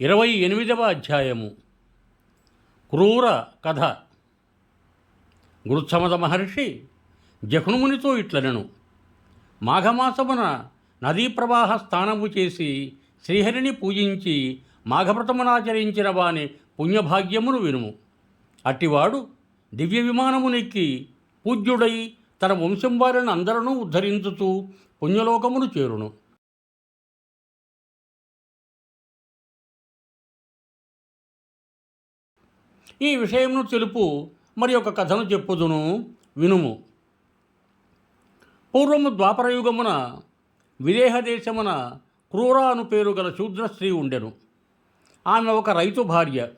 ఇరవై ఎనిమిదవ అధ్యాయము. క్రూర కథ. గురుత్సమద మహర్షి జహ్నుమునితో ఇట్లనెను. మాఘమాసమున నదీ ప్రవాహ స్థానము చేసి శ్రీహరిని పూజించి మాఘవ్రతమునాచరించిన వాని పుణ్యభాగ్యమును వినుము. అట్టివాడు దివ్య విమానమునెక్కి పూజ్యుడై తన వంశం వారిని అందరూ ఉద్ధరించుతూ పుణ్యలోకమును చేరును. ఈ విషయమును తెలుపు మరి ఒక కథను చెప్పుదును వినుము. పూర్వము ద్వాపరయుగమున విదేహ దేశమున క్రూరా అను పేరు గల శూద్ర స్త్రీ ఉండెను. ఆమె ఒక రైతు భార్య.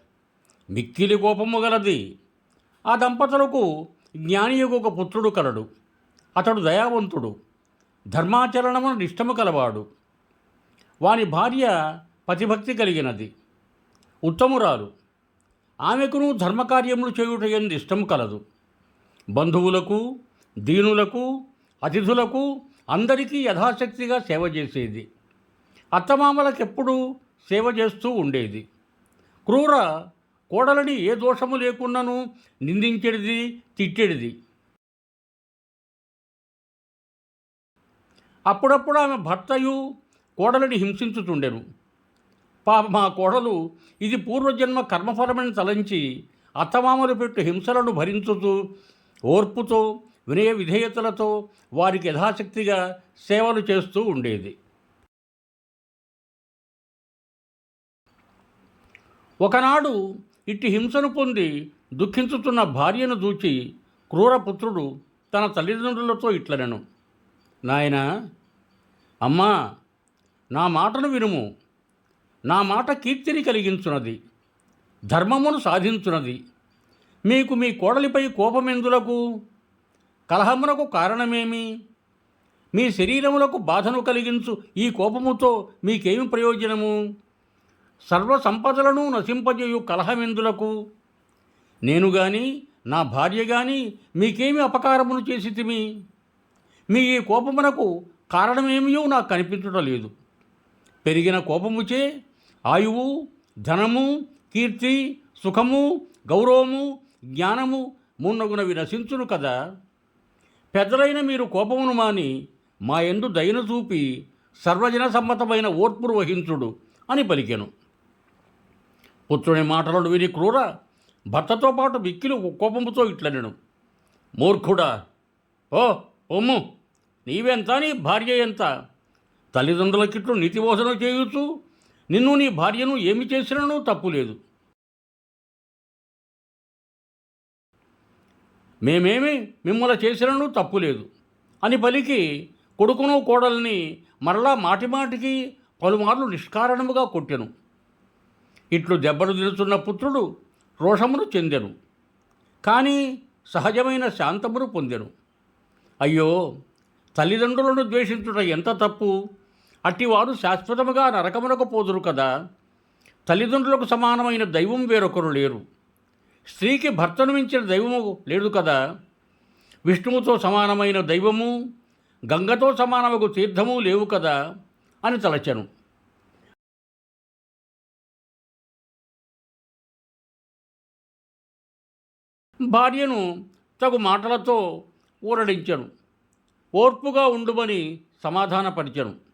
మిక్కిలి కోపము గలది. ఆ దంపతులకు జ్ఞానియకు ఒక పుత్రుడు కలడు. అతడు దయావంతుడు. ధర్మాచరణమున నిష్టము కలవాడు. వాని భార్య పతిభక్తి కలిగినది. ఉత్తమురాలు. ఆమెకును ధర్మకార్యములు చేయుట ఎందు ఇష్టం కలదు. బంధువులకు దీనులకు అతిథులకు అందరికీ యథాశక్తిగా సేవ చేసేది. అత్తమామలకెప్పుడు సేవ చేస్తూ ఉండేది. క్రూర కోడలని ఏ దోషము లేకున్నను నిందించేది తిట్టేది అప్పుడప్పుడు ఆమె భర్తయు కోడలని హింసించుతుండెను. పాప మా కోడలు ఇది పూర్వజన్మ కర్మఫలమని తలంచి అత్తమామలు పెట్టు హింసలను భరించుతూ ఓర్పుతో వినయ విధేయతలతో వారికి యథాశక్తిగా సేవలు చేస్తూ ఉండేది. ఒకనాడు ఇట్టి హింసను పొంది దుఃఖించుతున్న భార్యను దూచి క్రూరపుత్రుడు తన తల్లిదండ్రులతో ఇట్లనెను నాయనా అమ్మా నా మాటను వినుము. నా మాట కీర్తిని కలిగించున్నది ధర్మమును సాధించున్నది మీకు మీ కోడలిపై కోపమెందులకు కలహమునకు కారణమేమి? మీ శరీరములకు బాధను కలిగించు ఈ కోపముతో మీకేమి ప్రయోజనము? సర్వ సంపదలను నశింపజేయు కలహమెందులకు నేను గాని నా భార్య గాని మీకేమి అపకారమును చేసితిమి? మీ ఈ కోపమునకు కారణమేమియో నాకు కనిపించటం లేదు. పెరిగిన కోపముచే ఆయువు ధనము కీర్తి సుఖము గౌరవము జ్ఞానము మున్నగునవి నశించును కదా. పెద్దలైన మీరు కోపమును మాని మా ఎందు దయను చూపి సర్వజన సమ్మతమైన ఓర్పును వహించుడు అని పలికెను. పుత్రుని మాటలను విని క్రూర భర్తతో పాటు మిక్కిలు కోపముతో ఇట్లనెను. మూర్ఖుడా ఓ ఒమ్ము నీవెంత నీ భార్య ఎంత? తల్లిదండ్రులకిట్లు నీతిబోధన చేయుచు నిన్ను నీ భార్యను ఏమి చేసినను తప్పులేదు మేమేమి మిమ్మల్ని చేసినను తప్పులేదు అని పలికి కొడుకును కోడల్ని మరలా మాటిమాటికి పలుమార్లు నిష్కారణముగా కొట్టెను. ఇట్లు దెబ్బలు తిరుచున్న పుత్రుడు రోషమును చెందెను. కానీ సహజమైన శాంతమును పొందెను. అయ్యో తల్లిదండ్రులను ద్వేషించుట ఎంత తప్పు? అట్టివారు శాశ్వతముగా నరకమునకు పోదురు కదా. తల్లిదండ్రులకు సమానమైన దైవం వేరొకరు లేరు. స్త్రీకి భర్తను మించిన దైవము లేదు కదా. విష్ణువుతో సమానమైన దైవము గంగతో సమానమగు తీర్థము లేవు కదా అని తలచెను. భార్యను తగు మాటలతో ఊరడించను. ఓర్పుగా ఉండుమని సమాధానపరిచను.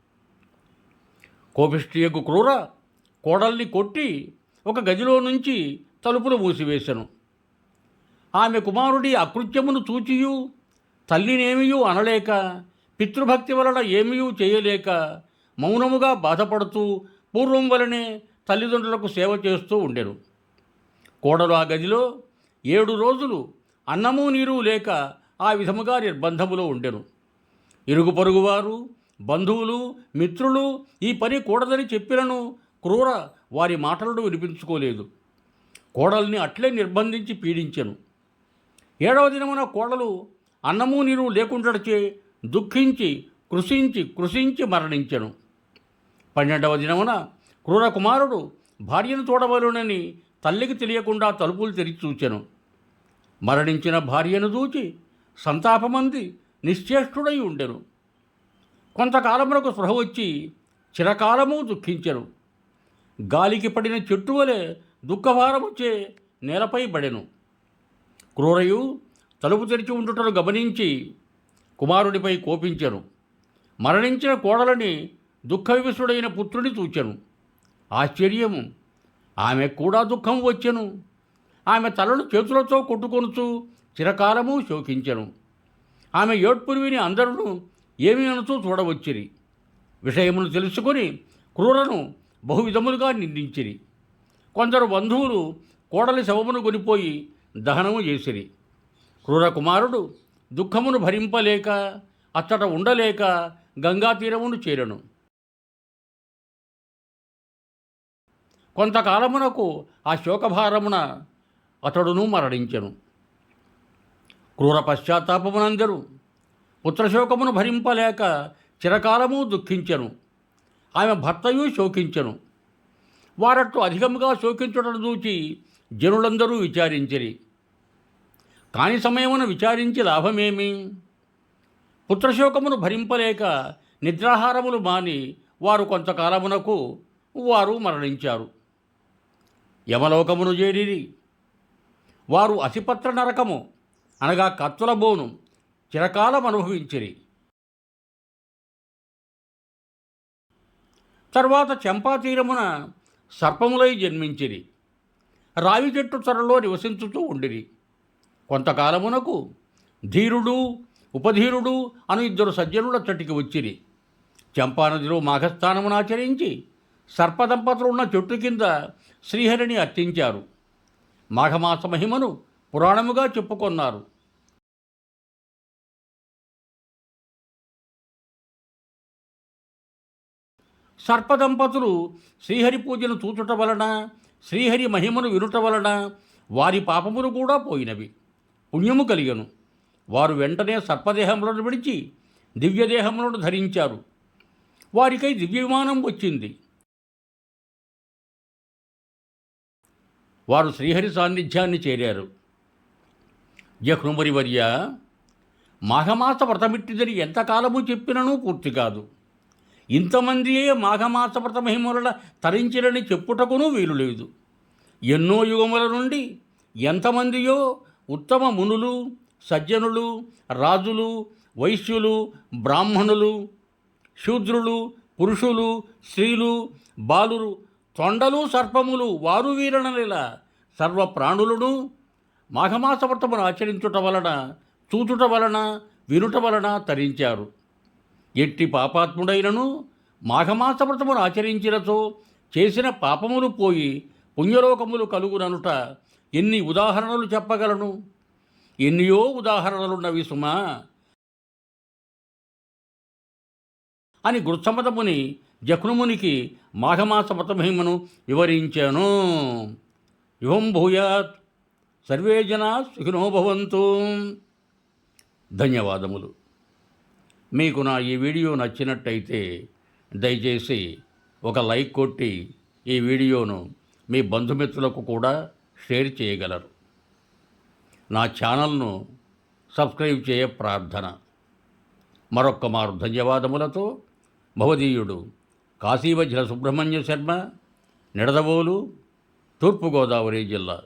కోపిష్టియకు క్రూర కోడల్ని కొట్టి ఒక గదిలో నుంచి తలుపులు మూసివేశను. ఆమె కుమారుడి అకృత్యమును చూచియు తల్లినేమియూ అనలేక పితృభక్తి వలన ఏమీ చేయలేక మౌనముగా బాధపడుతూ పూర్వం వలనే తల్లిదండ్రులకు సేవ చేస్తూ ఉండెను. కోడలు ఆ గదిలో ఏడు రోజులు అన్నము నీరు లేక ఆ విధముగా నిర్బంధములో ఉండెను. ఇరుగు పొరుగువారు బంధువులు మిత్రులు ఈ పని కూడదని చెప్పినను క్రూర వారి మాటలను వినిపించుకోలేదు. కోడల్ని అట్లే నిర్బంధించి పీడించెను. ఏడవ దినమున కోడలు అన్నము నీరు లేకుండాచే దుఃఖించి కృషించి కృషించి మరణించెను. పన్నెండవ దినమున క్రూర కుమారుడు భార్యను చూడవలనని తల్లికి తెలియకుండా తలుపులు తెరిచి చూచెను మరణించిన భార్యను చూచి సంతాపమంది నిశ్చేష్టుడై ఉండెను. కొంతకాలమునకు స్పృహ వచ్చి చిరకాలము దుఃఖించెను. గాలికి పడిన చెట్టు వలె దుఃఖభారముచ్చే నేలపై పడెను క్రూరయు తలుపు తెరిచి ఉండుటను గమనించి కుమారుడిపై కోపించెను. మరణించిన కోడలని దుఃఖవివసుడైన పుత్రుని చూచెను. ఆశ్చర్యము ఆమె కూడా దుఃఖం వచ్చెను. ఆమె తలను చేతులతో కొట్టుకొనుచు చిరకాలము శోకించెను. ఆమె ఏడ్పురు అందరూ ఏమి చూడవచ్చిరి. విషయమును తెలుసుకొని క్రూరను బహువిధములుగా నిందించిరి. కొందరు బంధువులు కోడలి శవమును కొనిపోయి దహనము చేసిరి. క్రూర కుమారుడు దుఃఖమును భరింపలేక అచ్చట ఉండలేక గంగా తీరమును చేరను. కొంతకాలమునకు ఆ శోకభారమున అతడును మరణించెను. క్రూర పశ్చాత్తాపమునందరూ పుత్రశోకమును భరింపలేక చిరకాలము దుఃఖించెను. ఆమె భర్తయు శోకించెను. వారట్టు అధికముగా శోకించుటను చూచి జనులందరూ విచారించిరి. కాని సమయమున విచారించి లాభమేమి? పుత్రశోకమును భరింపలేక నిద్రాహారములు మాని వారు కొంతకాలమునకు వారు మరణించారు. యమలోకమును చేరిరి. వారు అసిపత్ర నరకము అనగా కత్తుల బోను. చిరకాలం అనుభవించిరి. తర్వాత చంపాతీరమున సర్పములై జన్మించిరి. రావి చెట్టు త్వరలో నివసించుతూ ఉండిరి. కొంతకాలమునకు ధీరుడు ఉపధీరుడు అను ఇద్దరు సజ్జనుల చటికి వచ్చిరి. చంపానదిలో మాఘస్థానమును ఆచరించి సర్పదంపతులు ఉన్న చెట్టు కింద శ్రీహరిని అర్చించారు. మాఘమాస మహిమను పురాణముగా చెప్పుకొన్నారు. సర్పదంపతులు శ్రీహరి పూజను చూచుట వలన శ్రీహరి మహిమను వినుట వలన వారి పాపములు కూడా పోయినవి. పుణ్యము కలిగను. వారు వెంటనే సర్పదేహములను విడిచి దివ్యదేహములను ధరించారు. వారికై దివ్య విమానం వచ్చింది. వారు శ్రీహరి సాన్నిధ్యాన్ని చేరారు. జహ్నుమరివర్య మాఘమాస వ్రతమిట్టిదని ఎంతకాలము చెప్పినను పూర్తి కాదు. ఇంతమందియే మాఘమాస వ్రత మహిమల తరించిరని చెప్పుటకును వీలు లేదు. ఎన్నో యుగముల నుండి ఎంతమందియో ఉత్తమ మునులు సజ్జనులు రాజులు వైశ్యులు బ్రాహ్మణులు శూద్రులు పురుషులు స్త్రీలు బాలురు తొండలు సర్పములు వారు వీరణలేలా సర్వ ప్రాణులను మాఘమాస వ్రతమును ఆచరించుట వలన చూచుట వలన వినుట వలన తరించారు. ఎట్టి పాపాత్ముడైనను మాఘమాస వ్రతమును ఆచరించినచో చేసిన పాపములు పోయి పుణ్యలోకములు కలుగుననుట ఎన్ని ఉదాహరణలు చెప్పగలను? ఎన్నియో ఉదాహరణలున్నవి సుమా. అని గృత్సమతముని జఖ్నుమునికి మాఘమాస వ్రతమహిమను వివరించాను. యువం భూయాత్. సర్వే జనా సుఖినోభవంతు ధన్యవాదములు. మీకు నా ఈ వీడియో నచ్చినట్టయితే దయచేసి ఒక లైక్ కొట్టి ఈ వీడియోను మీ బంధుమిత్రులకు కూడా షేర్ చేయగలరు. నా ఛానల్ను సబ్స్క్రైబ్ చేయ ప్రార్థన. మరొక్క మారు ధన్యవాదములతో భవదీయుడు కాశీవజ్ర సుబ్రహ్మణ్య శర్మ నిడదవోలు తూర్పుగోదావరి జిల్లా.